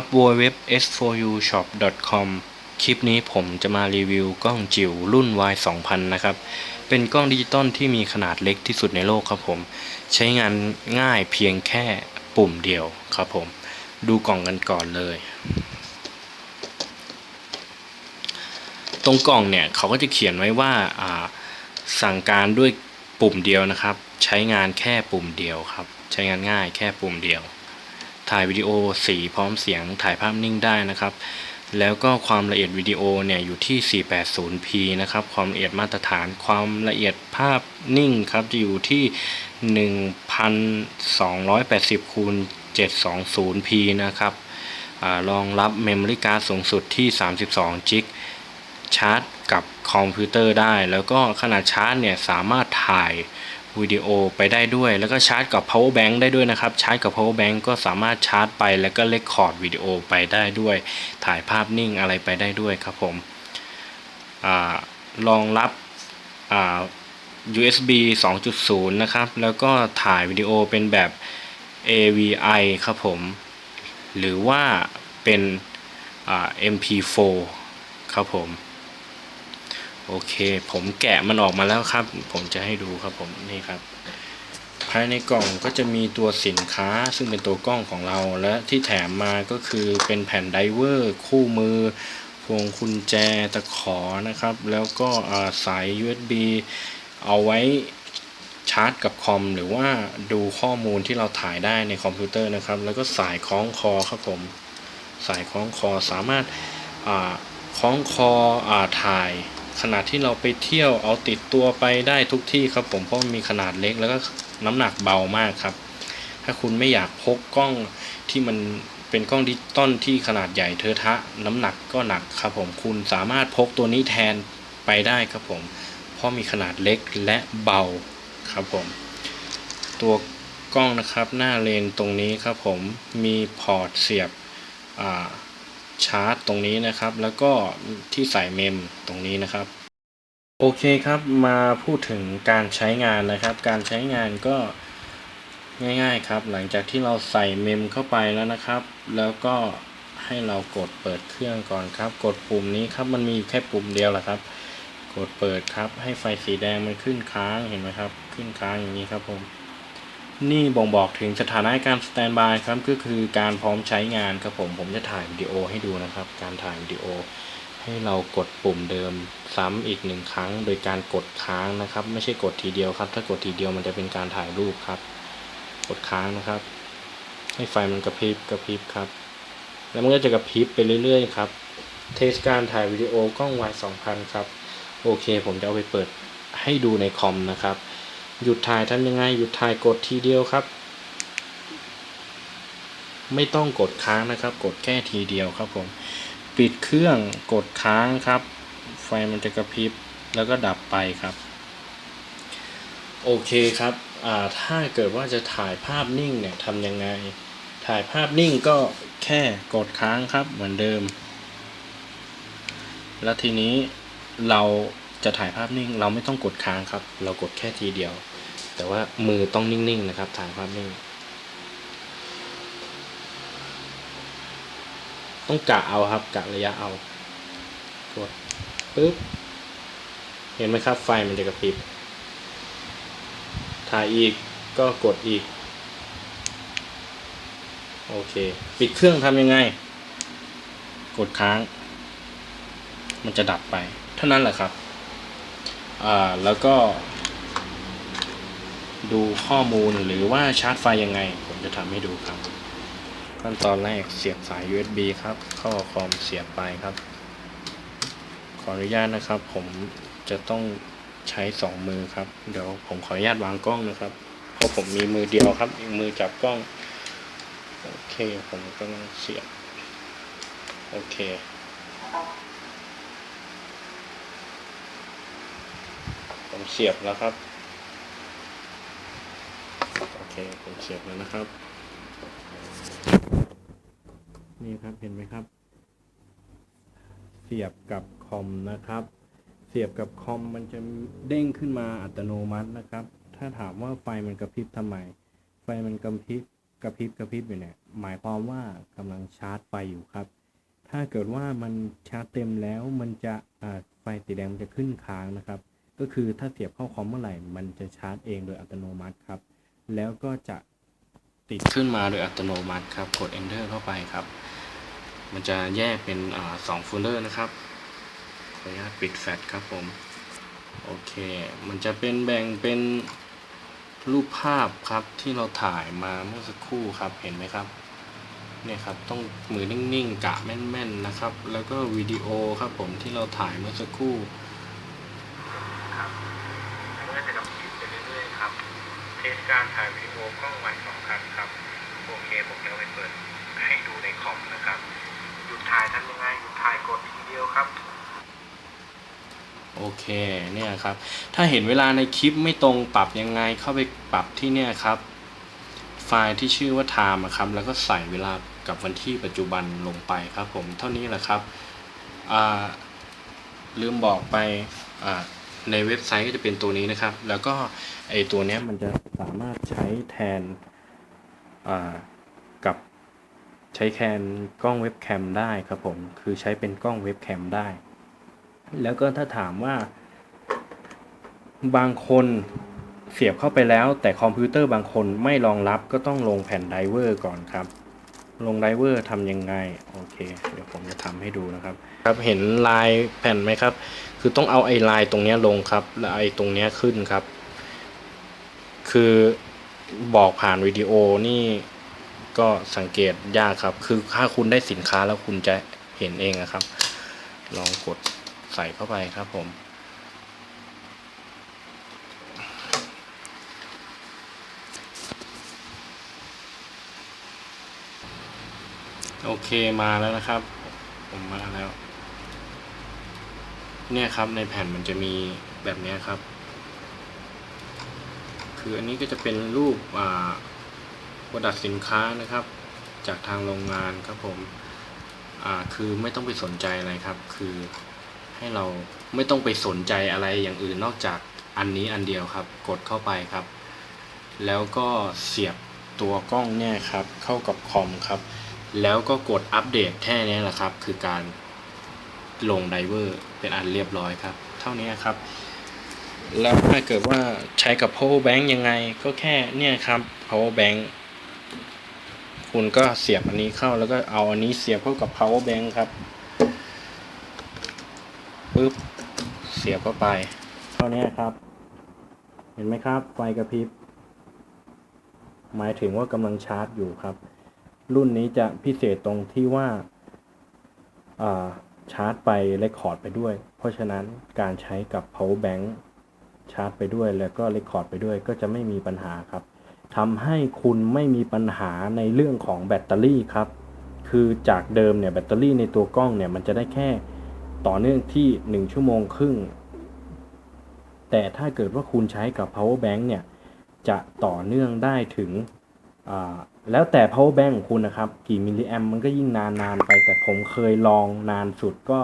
ครับ w w w s 4 u shop com คลิปนี้ผมจะมารีวิวกล้องจิ๋วรุ่น Y 2000นะครับ เป็นกล้องดิจิตอลที่มีขนาดเล็กที่สุดในโลกครับผม ใช้งานง่ายเพียงแค่ปุ่มเดียวครับผม ดูกล่องกันก่อนเลย ตรงกล่องเนี่ยเขาก็จะเขียนไว้ว่าอ่าสั่งการด้วยปุ่มเดียวนะครับ ใช้งานแค่ปุ่มเดียวครับ ใช้งานง่ายแค่ปุ่มเดียว ถ่ายวิดีโอสีพร้อมเสียงถ่ายภาพนิ่งได้นะครับ แล้วก็ความละเอียดวิดีโอเนี่ยอยู่ที่ 480p นะครับ ความละเอียดมาตรฐาน ความละเอียดภาพนิ่งครับจะอยู่ที่ 1280คูณ 720p นะครับอรองรับ Memory Card สูงสุดที่ 32 g b ชาร์จกับคอมพิวเตอร์ได้ แล้วก็ขนาดชาร์จเนี่ยสามารถถ่าย วิดีโอไปได้ด้วย แล้วก็ชาร์จกับ power bank ได้ด้วยนะครับ ชาร์จกับ power bank ก็สามารถชาร์จไปแล้วก็เลคคอร์ดวิดีโอไปได้ด้วย ถ่ายภาพนิ่งอะไรไปได้ด้วยครับผมอารองรับอา USB 2.0 นะครับ แล้วก็ถ่ายวิดีโอเป็นแบบ AVI ครับผม หรือว่าเป็น MP4 ครับผม โอเค ผมแกะมันออกมาแล้วครับ ผมจะให้ดูครับผมนี่ครับ ภายในกล่องก็จะมีตัวสินค้าซึ่งเป็นตัวกล้องของเรา และที่แถมมาก็คือเป็นแผ่นไดเวอร์ คู่มือ พวงกุญแจตะขอนะครับ แล้วก็สาย USB เอาไว้ชาร์จกับคอม หรือว่าดูข้อมูลที่เราถ่ายได้ในคอมพิวเตอร์นะครับ แล้วก็สายคล้องคอครับผม สายคล้องคอสามารถคล้องคออถ่าย ขนาดที่เราไปเที่ยวเอาติดตัวไปได้ทุกที่ครับผมเพราะมันมีขนาดเล็กแล้วก็น้ำหนักเบามากครับ ถ้าคุณไม่อยากพกกล้องที่มันเป็นกล้องดิจิตอลที่ขนาดใหญ่เทอะทะ น้ำหนักก็หนักครับผมคุณสามารถพกตัวนี้แทนไปได้ครับผม เพราะมีขนาดเล็กและเบาครับผม ตัวกล้องนะครับหน้าเลนตรงนี้ครับผมมีพอร์ตเสียบอ่า ชาร์จตรงนี้นะครับ แล้วก็ที่ใส่เมมตรงนี้นะครับ โอเคครับมาพูดถึงการใช้งานนะครับ การใช้งานก็ง่ายๆครับ หลังจากที่เราใส่เมมเข้าไปแล้วนะครับ แล้วก็ให้เรากดเปิดเครื่องก่อนครับ กดปุ่มนี้ครับมันมีแค่ปุ่มเดียวแหละครับ กดเปิดครับ ให้ไฟสีแดงมันขึ้นค้างเห็นไหมครับ ขึ้นค้างอย่างนี้ครับผม นี่บ่งบอกถึงสถานะการสแตนบายครับก็คือการพร้อมใช้งานครับผมผมจะถ่ายวิดีโอให้ดูนะครับ การถ่ายวิดีโอ ให้เรากดปุ่มเดิมซ้ำอีกหนึ่งครั้ง โดยการกดค้างนะครับ ไม่ใช่กดทีเดียวครับ ถ้ากดทีเดียวมันจะเป็นการถ่ายรูปครับ กดค้างนะครับ ให้ไฟมันกระพริบกระพริบครับ แล้วมันก็จะกระพริบไปเรื่อยๆครับเทสการถ่ายวิดีโอกล้อง Y 2000 ครับ โอเค ผมจะเอาไปเปิดให้ดูในคอมนะครับ หยุดถ่ายทำยังไง หยุดถ่ายกดทีเดียวครับ ไม่ต้องกดค้างนะครับ กดแค่ทีเดียวครับผมปิดเครื่องกดค้างครับ ไฟมันจะกระพริบแล้วก็ดับไปครับ โอเคครับถ้าเกิดว่าจะถ่ายภาพนิ่งเนี่ยทำยังไง ถ่ายภาพนิ่งก็แค่กดค้างครับเหมือนเดิม แล้วทีนี้เราจะถ่ายภาพนิ่งเราไม่ต้องกดค้างครับ เรากดแค่ทีเดียว แต่ว่ามือต้องนิ่งๆนะครับถ่ายภาพนิ่ง ต้องกะเอาครับกะระยะเอา กดปึ๊บ เห็นไหมครับ ไฟมันจะกระพริบ ถ่ายอีกก็กดอีก โอเค ปิดเครื่องทำยังไง กดค้าง มันจะดับไป เท่านั้นแหละครับ อ่า แล้วก็ ดูข้อมูลหรือว่าชาร์จไฟยังไง ผมจะทำให้ดูครับ ขั้นตอนแรกเสียบสาย USB ครับ เข้าคอมเสียบไปครับ ขออนุญาตนะครับ ผมจะต้องใช้สองมือครับ เดี๋ยวผมขออนุญาตวางกล้องนะครับ เพราะผมมีมือเดียวครับ อีกมือจับกล้อง โอเค ผมก็ต้องเสียบ โอเคผมเสียบแล้วครับ ผมเสียบแล้วนะครับ นี่ครับเห็นไหมครับ เสียบกับคอมนะครับ เสียบกับคอมมันจะเด้งขึ้นมาอัตโนมัตินะครับ ถ้าถามว่าไฟมันกระพริบทำไม ไฟมันกระพริบกระพริบกระพริบอยู่เนี่ย หมายความว่ากำลังชาร์จไฟอยู่ครับ ถ้าเกิดว่ามันชาร์จเต็มแล้วมันจะไฟสีแดงมันจะขึ้นค้างนะครับ ก็คือถ้าเสียบเข้าคอมเมื่อไหร่ มันจะชาร์จเองโดยอัตโนมัติครับ แล้วก็จะติดขึ้นมาโดยอัตโนมัติครับ กด enter เข้าไปครับ มันจะแยกเป็นอสองโฟลเดอร์นะครับ ขออนุญาตปิดแฟลชครับผม โอเค มันจะเป็นแบ่งเป็นรูปภาพครับที่เราถ่ายมาเมื่อสักครู่ครับ เห็นไหมครับ เนี่ยครับ ต้องมือนิ่งๆ กะแม่นๆ นะครับ แล้วก็วิดีโอครับผมที่เราถ่ายเมื่อสักครู่ ครับอันนี้ก็จะดำคลิปไปเรื่อยๆครับ เทส การถ่ายวิดีโอกล้องวันสองครั้งครับ โอเคผมจะเอาไปเปิดให้ดูในคอมนะครับ หยุดถ่ายทำยังไงหยุดถ่ายกดทีเดียวครับ โอเคเนี่ยครับ ถ้าเห็นเวลาในคลิปไม่ตรงปรับยังไงเข้าไปปรับที่เนี่ยครับ ไฟล์ที่ชื่อว่า time ครับ แล้วก็ใส่เวลากับวันที่ปัจจุบันลงไปครับผมเท่านี้แหละครับ ลืมบอกไปอ่า ในเว็บไซต์ก็จะเป็นตัวนี้นะครับ แล้วก็ไอตัวนี้มันจะสามารถใช้แทนกับใช้แทนกล้องเว็บแคมได้ครับผม คือใช้เป็นกล้องเว็บแคมได้ แล้วก็ถ้าถามว่า บางคนเสียบเข้าไปแล้ว แต่คอมพิวเตอร์บางคนไม่รองรับก็ต้องลงแผ่นไดเวอร์ก่อนครับ ลงไดเวอร์ทำยังไง โอเค เดี๋ยวผมจะทำให้ดูนะครับ ครับเห็นลายแผ่นไหมครับ คือต้องเอาไอ้ลายตรงนี้ลงครับ แล้วไอ้ตรงนี้ขึ้นครับ คือบอกผ่านวิดีโอนี่ก็สังเกตยากครับ คือถ้าคุณได้สินค้าแล้วคุณจะเห็นเองนะครับ ลองกดใส่เข้าไปครับผม โอเคมาแล้วนะครับ ผมมาแล้ว เนี่ยครับในแผ่นมันจะมีแบบนี้ครับ คืออันนี้ก็จะเป็นรูปอ่าประดับสินค้านะครับ จากทางโรงงานครับผมอ่าคือไม่ต้องไปสนใจอะไรครับ คือให้เราไม่ต้องไปสนใจอะไรอย่างอื่นนอกจากอันนี้อันเดียวครับ กดเข้าไปครับ แล้วก็เสียบตัวกล้องเนี่ยครับ เข้ากับคอมครับ แล้วก็กดอัปเดตแค่นี้แหละครับ คือการลงไดเวอร์เป็นอันเรียบร้อยครับ เท่านี้ครับ แล้วถ้าเกิดว่าใช้กับ power bank ยังไงก็แค่เนี่ยครับ power bank คุณก็เสียบอันนี้เข้าแล้วก็เอาอันนี้เสียบเข้ากับ power bank ครับปึ๊บเสียบเข้าไป เท่านี้ครับ เห็นไหมครับ ไฟกระพริบ หมายถึงว่ากำลังชาร์จอยู่ครับ รุ่นนี้จะพิเศษตรงที่ว่าาชาร์จไปเรคคอร์ดไปด้วย เพราะฉะนั้นการใช้กับ power bank ชาร์จไปด้วยแล้วก็เรคคอร์ดไปด้วยก็จะไม่มีปัญหาครับทำให้คุณไม่มีปัญหาในเรื่องของแบตเตอรี่ครับ คือจากเดิมเนี่ยแบตเตอรี่ในตัวกล้องเนี่ยมันจะได้แค่ต่อเนื่องที่ 1 ชั่วโมงครึ่ง แต่ถ้าเกิดว่าคุณใช้กับ power bank เนี่ยจะต่อเนื่องได้ถึง แล้วแต่ power bank ของคุณนะครับ กี่มิลลิแอมมันก็ยิ่งนานนานไป แต่ผมเคยลองนานสุดก็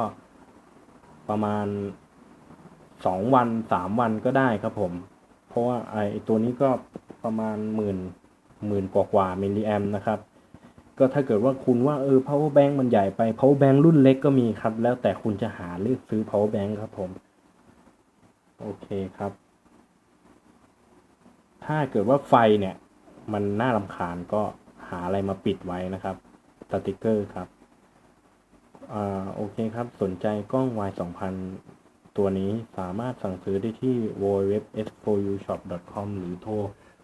ประมาณ 2 วัน 3 วันก็ได้ครับผม เพราะว่าไอตัวนี้ก็ประมาณหมื่นหมื่นกว่ากว่ามิลลิแอมนะครับ ก็ถ้าเกิดว่าคุณว่าเออ power bank มันใหญ่ไป power bank รุ่นเล็กก็มีครับ แล้วแต่คุณจะหาเลือกซื้อ power bank ครับผม โอเคครับ ถ้าเกิดว่าไฟเนี่ย มันน่ารำคาญก็หาอะไรมาปิดไว้นะครับสติกเกอร์ครับอ่าโอเคครับ สนใจกล้อง Y 2 0 0 0 ตัวนี้สามารถสั่งซื้อได้ที่ www.s4ushop.com หรือโทร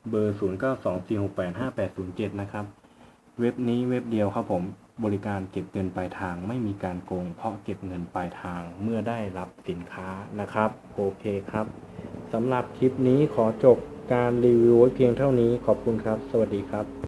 เบอร์ 0924685807 นะครับ เว็บนี้เว็บเดียวครับผมบริการเก็บเงินปลายทาง ไม่มีการโกง เพราะเก็บเงินปลายทางเมื่อได้รับสินค้านะครับ โอเคครับสำหรับคลิปนี้ขอจบ การรีวิวไว้เพียงเท่านี้ขอบคุณครับ สวัสดีครับ